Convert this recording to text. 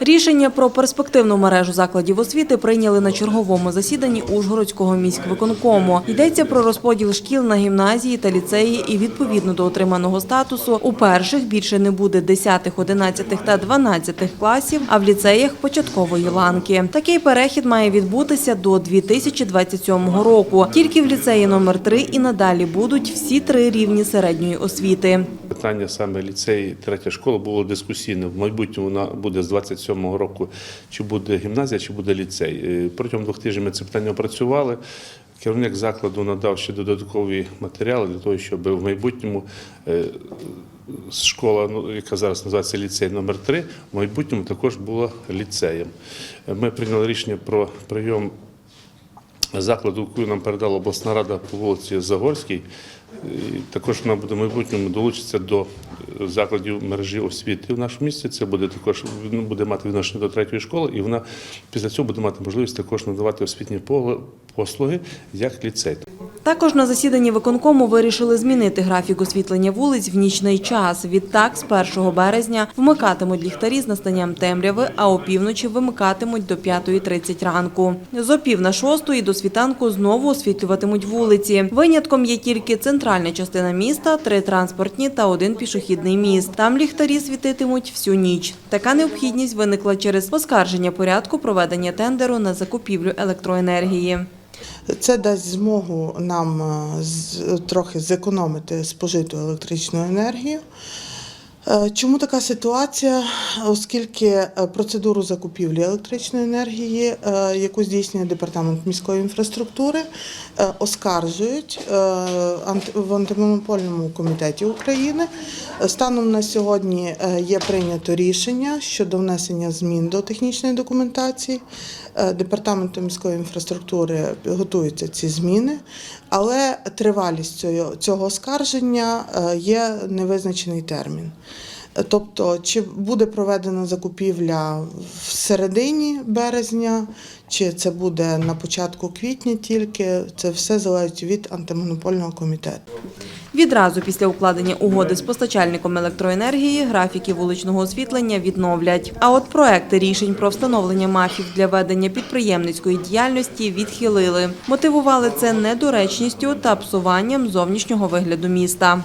Рішення про перспективну мережу закладів освіти прийняли на черговому засіданні Ужгородського міськвиконкому. Йдеться про розподіл шкіл на гімназії та ліцеї і відповідно до отриманого статусу у перших більше не буде 10, 11 та 12 класів, а в ліцеях початкової ланки. Такий перехід має відбутися до 2027 року. Тільки в ліцеї номер 3 і надалі будуть всі три рівні середньої освіти. Питання саме ліцей, третя школа було дискусійне. В майбутньому вона буде з 27-го року, чи буде гімназія, чи буде ліцей. Е, Протягом двох тижнів ми це питання опрацювали. Керівник закладу надав ще додаткові матеріали для того, щоб в майбутньому е, школа, ну, яка зараз називається ліцей номер 3 в майбутньому також була ліцеєм. Е, Ми прийняли рішення про прийом закладу, яку нам передала обласна рада по вулиці Загорській. Також вона буде в майбутньому долучитися до е, закладів мережі освіти в нашому місті. Це буде також ну, буде мати відношення до третьої школи, і вона після цього буде мати можливість також надавати освітні послуги як ліцей. Також на засіданні виконкому вирішили змінити графік освітлення вулиць в нічний час. Відтак, з 1 березня вмикатимуть ліхтарі з настанням темряви, а опівночі вимикатимуть до 5.30 ранку. З опів на шостої до світанку знову освітлюватимуть вулиці. Винятком є тільки центральна частина міста, три транспортні та один пішохідний міст. Там ліхтарі світитимуть всю ніч. Така необхідність виникла через оскарження порядку проведення тендеру на закупівлю електроенергії. Це дасть змогу нам е, трохи зекономити спожиту електричну енергію. Е, Чому така ситуація? Оскільки е, процедуру закупівлі електричної енергії, е, яку здійснює департамент міської інфраструктури, оскаржують в антимонопольному комітеті України. Станом на сьогодні є прийнято рішення щодо внесення змін до технічної документації. Департаментом міської інфраструктури готуються ці зміни, але тривалість цього, оскарження є невизначений термін. Тобто, чи буде проведена закупівля в середині березня, чи це буде на початку квітня тільки, це все залежить від антимонопольного комітету. Відразу після укладення угоди з постачальником електроенергії графіки вуличного освітлення відновлять. А от проекти рішень про встановлення мафів для ведення підприємницької діяльності відхилили. Мотивували це недоречністю та псуванням зовнішнього вигляду міста.